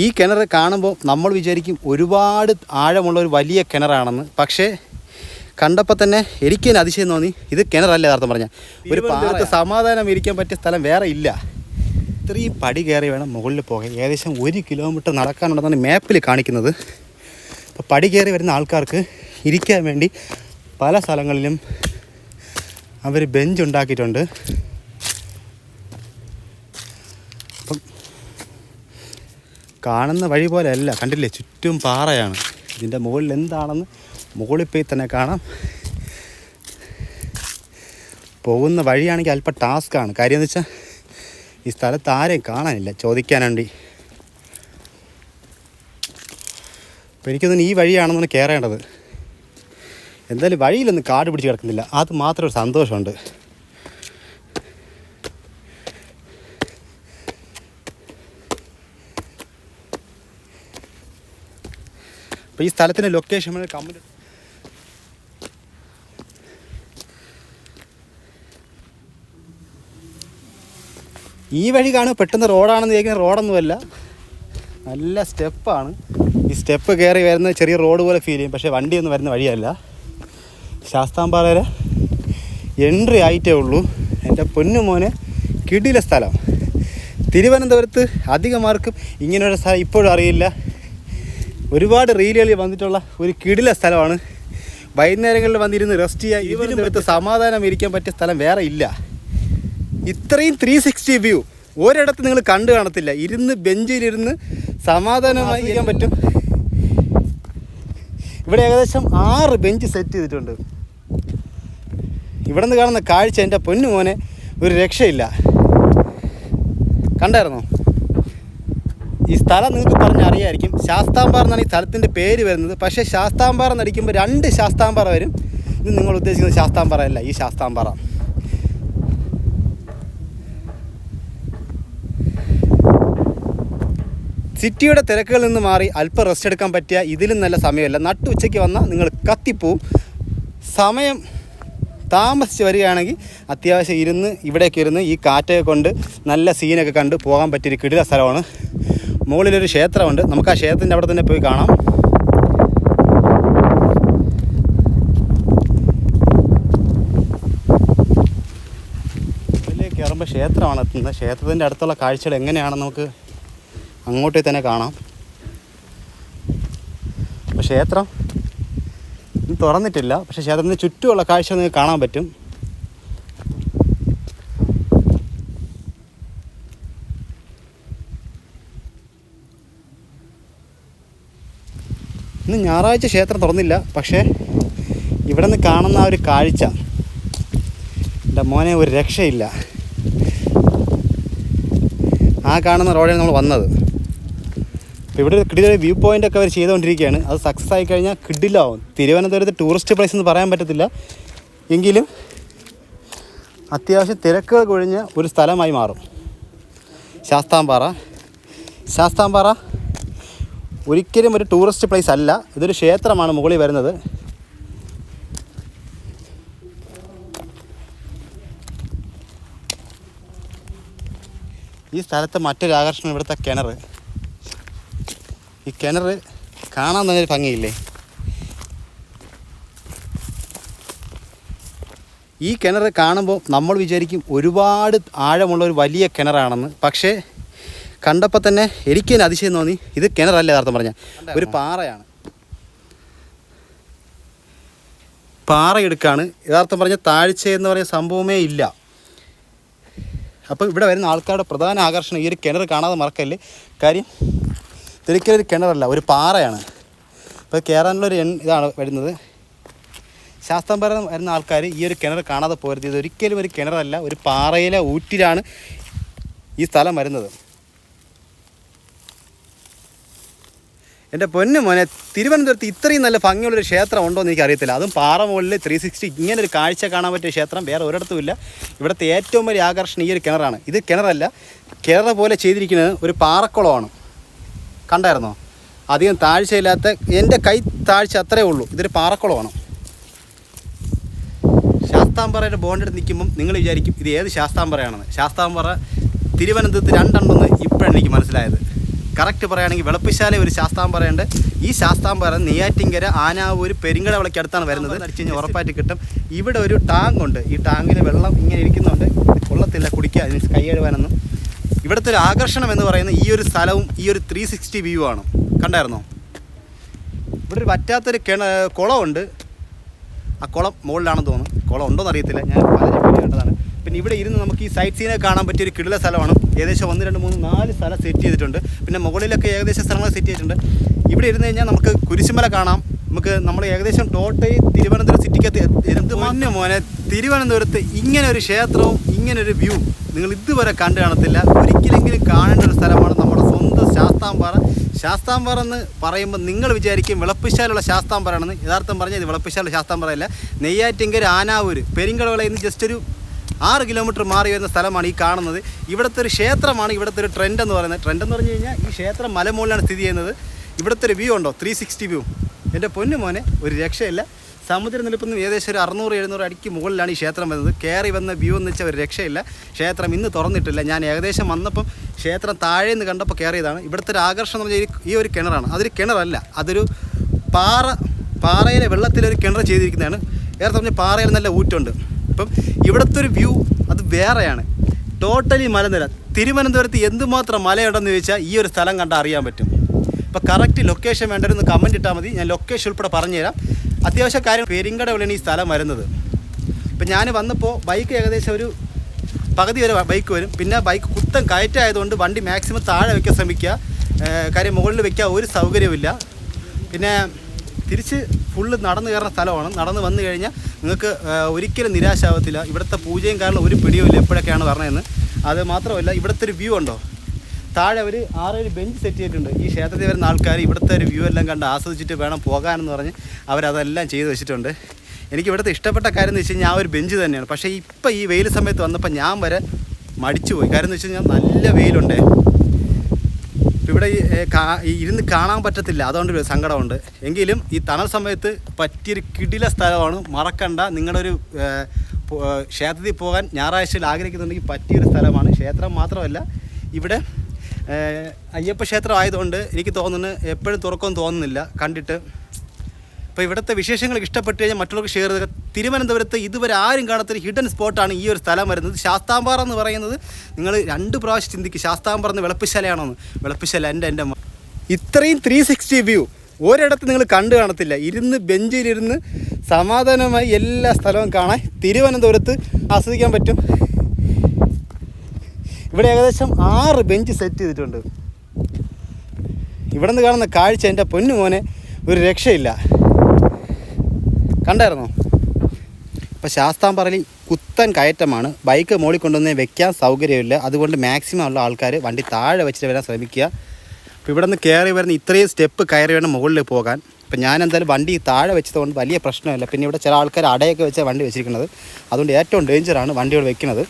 ഈ കിണർ കാണുമ്പോൾ നമ്മൾ വിചാരിക്കും ഒരുപാട് ആഴമുള്ള ഒരു വലിയ കിണറാണെന്ന്. പക്ഷേ കണ്ടപ്പോൾ തന്നെ എനിക്ക് തന്നെ അതിശയം തോന്നി ഇത് കിണറല്ല യഥാർത്ഥം പറഞ്ഞാൽ. ഒരു പാടത്ത് സമാധാനം ഇരിക്കാൻ പറ്റിയ സ്ഥലം വേറെ ഇല്ല. ഇത്രയും പടി കയറി വേണം മുകളിൽ പോകാൻ. ഏകദേശം ഒരു കിലോമീറ്റർ നടക്കാനുണ്ടെന്നാണ് മാപ്പിൽ കാണിക്കുന്നത്. അപ്പോൾ പടി കയറി വരുന്ന ആൾക്കാർക്ക് ഇരിക്കാൻ വേണ്ടി പല സ്ഥലങ്ങളിലും അവർ ബെഞ്ച് ഉണ്ടാക്കിയിട്ടുണ്ട്. കാണുന്ന വഴി പോലെ അല്ല കണ്ടില്ലേ? ചുറ്റും പാറയാണ്. ഇതിന്റെ മുകളിൽ എന്താണെന്ന് മുകളിൽ പോയി തന്നെ കാണാം. പോകുന്ന വഴിയാണെങ്കിൽ അല്പം ടാസ്ക്കാണ് കാര്യം എന്ന് വെച്ചാൽ ഈ സ്ഥലത്ത് ആരെയും കാണാനില്ല. ചോദിക്കാനുണ്ടി അപ്പോൾ എനിക്കൊന്നും ഈ വഴിയാണെന്നാണ് കയറേണ്ടത് എന്തായാലും വഴിയിലൊന്നും കാട് പിടിച്ച് കിടക്കുന്നില്ല. അത് മാത്രം ഒരു സന്തോഷമുണ്ട്. അപ്പോൾ ഈ സ്ഥലത്തിന്റെ ലൊക്കേഷൻ കമ്മിറ്റ് ഈ വഴി കാണും പെട്ടെന്ന് റോഡാണെന്ന് ചോദിക്കുന്ന റോഡൊന്നുമല്ല. നല്ല സ്റ്റെപ്പാണ്. ഈ സ്റ്റെപ്പ് കയറി വരുന്ന ചെറിയ റോഡ് പോലെ ഫീൽ ചെയ്യും. പക്ഷേ വണ്ടിയൊന്നും വരുന്ന വഴിയല്ല. ശാസ്താംപാറയിലെ എൻട്രി ആയിട്ടേ ഉള്ളൂ. എന്റെ പൊന്നു മോനെ കിടില സ്ഥലം. തിരുവനന്തപുരത്ത് അധികമാർക്കും ഇങ്ങനെയൊരു സ്ഥലം ഇപ്പോഴും അറിയില്ല. ഒരുപാട് റീലുകളിൽ വന്നിട്ടുള്ള ഒരു കിടില സ്ഥലമാണ്. വൈകുന്നേരങ്ങളിൽ വന്നിരുന്ന് റെസ്റ്റ് ചെയ്യാൻ ഇവരും തിരുവനന്തപുരത്ത് സമാധാനം ഇരിക്കാൻ പറ്റിയ സ്ഥലം വേറെ ഇല്ല. ഇത്രയും ത്രീ സിക്സ്റ്റി വ്യൂ ഒരിടത്ത് നിങ്ങൾ കണ്ടു കാണത്തില്ല. ഇരുന്ന് ബെഞ്ചിലിരുന്ന് സമാധാനമായി ഇരിക്കാൻ പറ്റും. ഇവിടെ ഏകദേശം ആറ് ബെഞ്ച് സെറ്റ് ചെയ്തിട്ടുണ്ട്. ഇവിടെ നിന്ന് കാണുന്ന കാഴ്ച എന്റെ പൊന്നു മോനെ ഒരു രക്ഷയില്ല. കണ്ടായിരുന്നോ? ഈ സ്ഥലം നിങ്ങൾക്ക് പറഞ്ഞറിയായിരിക്കും ശാസ്താംപാറ എന്നാണ് ഈ സ്ഥലത്തിന്റെ പേര് വരുന്നത്. പക്ഷേ ശാസ്താംപാറ എന്നടിക്കുമ്പോൾ രണ്ട് ശാസ്താംപാറ വരും. ഇത് നിങ്ങൾ ഉദ്ദേശിക്കുന്നത് ശാസ്താംപാറ അല്ല ഈ ശാസ്താംപാറ. സിറ്റിയുടെ തിരക്കുകളിൽ നിന്ന് മാറി അല്പം റെസ്റ്റ് എടുക്കാൻ പറ്റിയ ഇതിലും നല്ല സമയമല്ല. നട്ടു ഉച്ചയ്ക്ക് വന്നാൽ നിങ്ങൾ കത്തിപ്പോവും. സമയം താമസിച്ച് വരികയാണെങ്കിൽ അത്യാവശ്യം ഇരുന്ന് ഇവിടേക്ക് ഇരുന്ന് ഈ കാറ്റൊക്കെ കൊണ്ട് നല്ല സീനൊക്കെ കണ്ട് പോകാൻ പറ്റിയൊരു കിടില സ്ഥലമാണ് മുകളിലൊരു ക്ഷേത്രമുണ്ട്. നമുക്ക് ആ ക്ഷേത്രത്തിന്റെ അവിടെ തന്നെ പോയി കാണാം. ഇതിലേക്ക് കയറുമ്പോൾ ക്ഷേത്രമാണ് എത്തുന്നത്. ക്ഷേത്രത്തിന്റെ അടുത്തുള്ള കാഴ്ചകൾ എങ്ങനെയാണെന്ന് നമുക്ക് അങ്ങോട്ടേ തന്നെ കാണാം. ക്ഷേത്രം തുറന്നിട്ടില്ല. പക്ഷേ ക്ഷേത്രത്തിന് ചുറ്റുമുള്ള കാഴ്ച നിങ്ങൾക്ക് കാണാൻ പറ്റും. ഇന്ന് ഞായറാഴ്ച ക്ഷേത്രം തുറന്നില്ല പക്ഷേ ഇവിടെ നിന്ന് കാണുന്ന ആ ഒരു കാഴ്ച എന്റെ മോനെ ഒരു രക്ഷയില്ല. ആ കാണുന്ന റോഡിൽ നമ്മൾ വന്നത്. ഇവിടെ കിടിലൊരു വ്യൂ പോയിന്റ് ഒക്കെ അവർ ചെയ്തുകൊണ്ടിരിക്കുകയാണ്. അത് സക്സസ് ആയി കഴിഞ്ഞാൽ കിഡിലാവും തിരുവനന്തപുരത്ത് ടൂറിസ്റ്റ് പ്ലേസ് എന്ന് പറയാൻ പറ്റത്തില്ല. എങ്കിലും അത്യാവശ്യം തിരക്കുകൾ കൊഴിഞ്ഞ ഒരു സ്ഥലമായി മാറും. ശാസ്താംപാറ. ശാസ്താംപാറ ഒരിക്കലും ഒരു ടൂറിസ്റ്റ് പ്ലേസ് അല്ല. ഇതൊരു ക്ഷേത്രമാണ് മുകളിൽ വരുന്നത്. ഈ സ്ഥലത്തെ മറ്റൊരു ആകർഷണം ഇവിടുത്തെ കിണർ. ഈ കിണർ കാണാൻ തന്നെ ഒരു ഭംഗിയില്ലേ? ഈ കിണർ കാണുമ്പോൾ നമ്മൾ വിചാരിക്കും ഒരുപാട് ആഴമുള്ള ഒരു വലിയ കിണറാണെന്ന്. പക്ഷേ കണ്ടപ്പോൾ തന്നെ എനിക്ക് തന്നെ അതിശയം തോന്നി. ഇത് കിണറല്ല യഥാർത്ഥം പറഞ്ഞാൽ ഒരു പാറയാണ്. പാറയെടുക്കാണ് യഥാർത്ഥം പറഞ്ഞ താഴ്ച എന്ന് പറയുന്ന സംഭവമേ ഇല്ല. അപ്പോൾ ഇവിടെ വരുന്ന ആൾക്കാരുടെ പ്രധാന ആകർഷണം ഈ ഒരു കിണർ കാണാതെ മറക്കല്ലേ? കാര്യം തിരക്കിലൊരു ഒരു കിണറല്ല ഒരു പാറയാണ്. അപ്പോൾ കയറാനുള്ളൊരു എൺ ഇതാണ് വരുന്നത്. ശാസ്ത്രം ശാസ്താംപാറ വരുന്ന ആൾക്കാർ ഈ ഒരു കിണർ കാണാതെ പോരുത്. ഇത് ഒരിക്കലും ഒരു കിണറല്ല ഒരു പാറയിലെ ഊറ്റിലാണ് ഈ സ്ഥലം വരുന്നത്. എന്റെ പൊന്നു മോനെ തിരുവനന്തപുരത്ത് ഇത്രയും നല്ല ഭംഗിയുള്ളൊരു ക്ഷേത്രം ഉണ്ടോ എന്ന് എനിക്കറിയത്തില്ല. അതും പാറ മുകളിൽ ത്രീ സിക്സ്റ്റി ഇങ്ങനെ ഒരു കാഴ്ച കാണാൻ പറ്റിയ ക്ഷേത്രം വേറെ ഒരിടത്തും ഇല്ല. ഇവിടുത്തെ ഏറ്റവും വലിയ ആകർഷണം ഈ ഒരു കിണറാണ്. ഇത് കിണറല്ല കിണർ പോലെ ചെയ്തിരിക്കുന്നത് ഒരു പാറക്കുളമാണ്. കണ്ടായിരുന്നോ? അധികം താഴ്ചയില്ലാത്ത എന്റെ കൈ താഴ്ച അത്രേ ഉള്ളൂ. ഇതൊരു പാറക്കുളമാണ്. ശാസ്താംപറയുടെ ബോണ്ടെടുത്ത് നിൽക്കുമ്പം നിങ്ങൾ വിചാരിക്കും ഇത് ഏത് ശാസ്താംപറയാണെന്ന്. ശാസ്താംപറ തിരുവനന്തപുരത്ത് രണ്ടെണ്ണെന്ന് ഇപ്പോഴാണ് എനിക്ക് മനസ്സിലായത്. കറക്റ്റ് പറയുകയാണെങ്കിൽ വെളുപ്പിശാല ഒരു ശാസ്താംപാറയുണ്ട് ഈ ശാസ്താംപാറ നെയ്യാറ്റിങ്കര ആനാവൂർ പെരിങ്കടവിളയ്ക്ക് അടുത്താണ് വരുന്നത്. അടിച്ചു കഴിഞ്ഞാൽ ഉറപ്പായിട്ട് കിട്ടും. ഇവിടെ ഒരു ടാങ്ക് ഉണ്ട്. ഈ ടാങ്കിൽ വെള്ളം ഇങ്ങനെ ഇരിക്കുന്നുണ്ട്. കൊള്ളത്തില്ല കുടിക്കുക മീൻസ് കൈ കഴുകാനൊന്നും. ഇവിടുത്തെ ഒരു ആകർഷണം എന്ന് പറയുന്നത് ഈ ഒരു സ്ഥലവും ഈ ഒരു ത്രീ സിക്സ്റ്റി വ്യൂ ആണ്. കണ്ടായിരുന്നോ? ഇവിടെ ഒരു പറ്റാത്തൊരു കിണ കുളമുണ്ട് ആ കുളം മുകളിലാണെന്ന് തോന്നുന്നു. കുളം ഉണ്ടോ എന്നറിയത്തില്ല ഞാൻ പലരും കണ്ടതാണ്. പിന്നെ ഇവിടെ ഇരുന്ന് നമുക്ക് ഈ സൈറ്റ് സീനെ കാണാൻ പറ്റിയ ഒരു കിടില സ്ഥലമാണ്. ഏകദേശം ഒന്ന് രണ്ട് മൂന്ന് നാല് സ്ഥലം സെറ്റ് ചെയ്തിട്ടുണ്ട്. പിന്നെ മുകളിലൊക്കെ ഏകദേശം സ്ഥലങ്ങൾ സെറ്റ് ചെയ്തിട്ടുണ്ട്. ഇവിടെ ഇരുന്ന് കഴിഞ്ഞാൽ നമുക്ക് കുരിശുമല കാണാം. നമുക്ക് നമ്മൾ ഏകദേശം ടോട്ടൽ തിരുവനന്തപുരം സിറ്റിക്കകത്ത് എന്ത് മഞ്ഞ മോനെ. തിരുവനന്തപുരത്ത് ഇങ്ങനെ ഒരു ക്ഷേത്രവും ഇങ്ങനെ ഒരു വ്യൂ നിങ്ങൾ ഇതുവരെ കണ്ടു കാണത്തില്ല. ഒരിക്കലെങ്കിലും കാണേണ്ട ഒരു സ്ഥലമാണ് നമ്മുടെ സ്വന്തം ശാസ്താംപാറ. ശാസ്താംപാറ എന്ന് പറയുമ്പോൾ നിങ്ങൾ വിചാരിക്കും വിളപ്പിശാലുള്ള ശാസ്താംപാറയാണെന്ന്. യഥാർത്ഥം പറഞ്ഞാൽ ഇത് വിളപ്പിശാലുള്ള ശാസ്താംപാറയല്ല. നെയ്യാറ്റിങ്കര ആനാവൂർ പെരിങ്കടവിളയിൽ നിന്ന് ജസ്റ്റ് ഒരു ആറ് കിലോമീറ്റർ മാറി വരുന്ന സ്ഥലമാണ് ഈ കാണുന്നത്. ഇവിടുത്തെ ഒരു ക്ഷേത്രമാണ് ഇവിടുത്തെ ഒരു ട്രെൻഡ് എന്ന് പറയുന്നത്. ട്രെൻഡ് എന്ന് പറഞ്ഞു കഴിഞ്ഞാൽ ഈ ക്ഷേത്രം മലമുകളിലാണ് സ്ഥിതി ചെയ്യുന്നത്. ഇവിടുത്തെ ഒരു വ്യൂ ഉണ്ടോ? ത്രീ സിക്സ്റ്റി വ്യൂ എന്റെ പൊന്നു മോനെ ഒരു രക്ഷയില്ല. സമുദ്രനിരപ്പിൽ നിന്ന് ഏകദേശം ഒരു അറുന്നൂറ് എഴുന്നൂറ് അടിക്ക് മുകളിലാണ് ഈ ക്ഷേത്രം വരുന്നത്. കയറി വന്ന വ്യൂ എന്ന് വെച്ചാൽ ഒരു രക്ഷയില്ല. ക്ഷേത്രം ഇന്ന് തുറന്നിട്ടില്ല. ഞാൻ ഏകദേശം വന്നപ്പം ക്ഷേത്രം താഴെ നിന്ന് കണ്ടപ്പോൾ കയറിയതാണ് ഇവിടുത്തെ ഒരു ആകർഷണം എന്ന് പറഞ്ഞാൽ ഈ- ഒരു കിണറാണ്. അതൊരു കിണറല്ല. അതൊരു പാറ പാറയിലെ വെള്ളത്തിലൊരു കിണർ ചെയ്തിരിക്കുന്നതാണ്. ഏറെ പറഞ്ഞാൽ പാറയിൽ നല്ല ഊറ്റുണ്ട് ഇപ്പം ഇവിടുത്തെ ഒരു വ്യൂ അത് വേറെയാണ്. ടോട്ടലി മലനിര. തിരുവനന്തപുരത്ത് എന്തുമാത്രം മലയുണ്ടെന്ന് ചോദിച്ചാൽ ഈ ഒരു സ്ഥലം കണ്ടാൽ അറിയാൻ പറ്റും. ഇപ്പോൾ കറക്റ്റ് ലൊക്കേഷൻ വേണ്ടവരൊന്ന് കമന്റ് ഇട്ടാൽ മതി. ഞാൻ ലൊക്കേഷൻ ഉൾപ്പെടെ പറഞ്ഞുതരാം. അത്യാവശ്യ കാര്യം പെരിങ്കടവിലാണ് ഈ സ്ഥലം വരുന്നത്. ഇപ്പം ഞാൻ വന്നപ്പോൾ ബൈക്ക് ഏകദേശം ഒരു പകുതി വരെ ബൈക്ക് വരും. പിന്നെ ബൈക്ക് കുത്തം കയറ്റായതുകൊണ്ട് വണ്ടി മാക്സിമം താഴെ വയ്ക്കാൻ ശ്രമിക്കുക. കാര്യം മുകളിൽ വയ്ക്കാൻ ഒരു സൗകര്യമില്ല പിന്നെ തിരിച്ച് ഫുള്ള് നടന്നു കയറുന്ന സ്ഥലമാണ്. നടന്ന് വന്നു കഴിഞ്ഞാൽ നിങ്ങൾക്ക് ഒരിക്കലും നിരാശാവത്തില്ല. ഇവിടുത്തെ പൂജയും കാരണം ഒരു പിടിയും ഇല്ല എപ്പോഴൊക്കെയാണ് പറഞ്ഞതെന്ന്. അത് മാത്രമല്ല ഇവിടുത്തെ ഒരു വ്യൂ ഉണ്ടോ? താഴെ ഒരു ആറേഴ് ബെഞ്ച് സെറ്റ് ചെയ്തിട്ടുണ്ട്. ഈ ക്ഷേത്രത്തിൽ വരുന്ന ആൾക്കാർ ഇവിടുത്തെ ഒരു വ്യൂ എല്ലാം കണ്ട് ആസ്വദിച്ചിട്ട് വേണം പോകാനെന്ന് പറഞ്ഞ് അവരതെല്ലാം ചെയ്തു വെച്ചിട്ടുണ്ട്. എനിക്ക് ഇവിടുത്തെ ഇഷ്ടപ്പെട്ട കാര്യം എന്ന് വെച്ച് കഴിഞ്ഞാൽ ആ ഒരു ബെഞ്ച് തന്നെയാണ്. പക്ഷേ ഇപ്പം ഈ വെയിൽ സമയത്ത് വന്നപ്പോൾ ഞാൻ വരെ മടിച്ചു പോയി കാര്യം എന്ന് വെച്ച് കഴിഞ്ഞാൽ നല്ല വെയിലുണ്ടേ. ഇവിടെ ഇരുന്ന് കാണാൻ പറ്റത്തില്ല. അതുകൊണ്ട് സങ്കടമുണ്ട്. എങ്കിലും ഈ തണൽ സമയത്ത് പറ്റിയൊരു കിടില സ്ഥലമാണ്. മറക്കണ്ട. ഏ, ക്ഷേത്രത്തിൽ പോകാൻ ഞായറാഴ്ചയിൽ ആഗ്രഹിക്കുന്നുണ്ടെങ്കിൽ പറ്റിയൊരു സ്ഥലമാണ്. ക്ഷേത്രം മാത്രമല്ല ഇവിടെ അയ്യപ്പ ക്ഷേത്രം ആയതുകൊണ്ട് എനിക്ക് തോന്നുന്നു എപ്പോഴും തുറക്കുമെന്ന് തോന്നുന്നില്ല. കണ്ടിട്ട് ഇപ്പോൾ ഇവിടുത്തെ വിശേഷങ്ങൾ ഇഷ്ടപ്പെട്ട് കഴിഞ്ഞാൽ മറ്റുള്ളവർക്ക് ഷെയർ ചെയ്യുക തിരുവനന്തപുരത്ത് ഇതുവരെ ആരും കാണാത്തൊരു ഹിഡൻ സ്പോട്ടാണ് ഈ ഒരു സ്ഥലം വരുന്നത്. ശാസ്താംപാറ എന്ന് പറയുന്നത് നിങ്ങൾ രണ്ട് പ്രാവശ്യം ചിന്തിക്കും ശാസ്താംപാറ എന്ന് വെളപ്പിശാലയാണോന്ന്. വെളപ്പിശാല എന്റെ എന്റെ ഇത്രയും ത്രീ സിക്സ്റ്റി വ്യൂ ഒരിടത്ത് നിങ്ങൾ കണ്ടു കാണത്തില്ല. ഇരുന്ന് ബെഞ്ചിലിരുന്ന് സമാധാനമായി എല്ലാ സ്ഥലവും കാണാൻ തിരുവനന്തപുരത്ത് ആസ്വദിക്കാൻ പറ്റും. ഇവിടെ ഏകദേശം ആറ് ബെഞ്ച് സെറ്റ് ചെയ്തിട്ടുണ്ട്. ഇവിടെ നിന്ന് കാണുന്ന കാഴ്ച എന്റെ പൊന്നു മോനെ ഒരു രക്ഷയില്ല. കണ്ടായിരുന്നോ? ഇപ്പോൾ ശാസ്താംപറയിൽ കുത്തൻ കയറ്റമാണ്. ബൈക്ക് മോളി കൊണ്ടുവന്ന് വെക്കാൻ സൗകര്യമില്ല. അതുകൊണ്ട് മാക്സിമം ഉള്ള ആൾക്കാർ വണ്ടി താഴെ വെച്ചിട്ട് വരാൻ ശ്രമിക്കുക. അപ്പോൾ ഇവിടെ നിന്ന് കയറി വരുന്ന ഇത്രയും സ്റ്റെപ്പ് കയറി വേണം മുകളിൽ പോകാൻ. അപ്പം ഞാൻ എന്തായാലും വണ്ടി താഴെ വെച്ചതുകൊണ്ട് വലിയ പ്രശ്നമില്ല. പിന്നെ ഇവിടെ ചില ആൾക്കാർ അടയൊക്കെ വെച്ചാൽ വണ്ടി വെച്ചിരിക്കുന്നത്. അതുകൊണ്ട് ഏറ്റവും ഡേഞ്ചറാണ് വണ്ടികൾ വെക്കുന്നത്.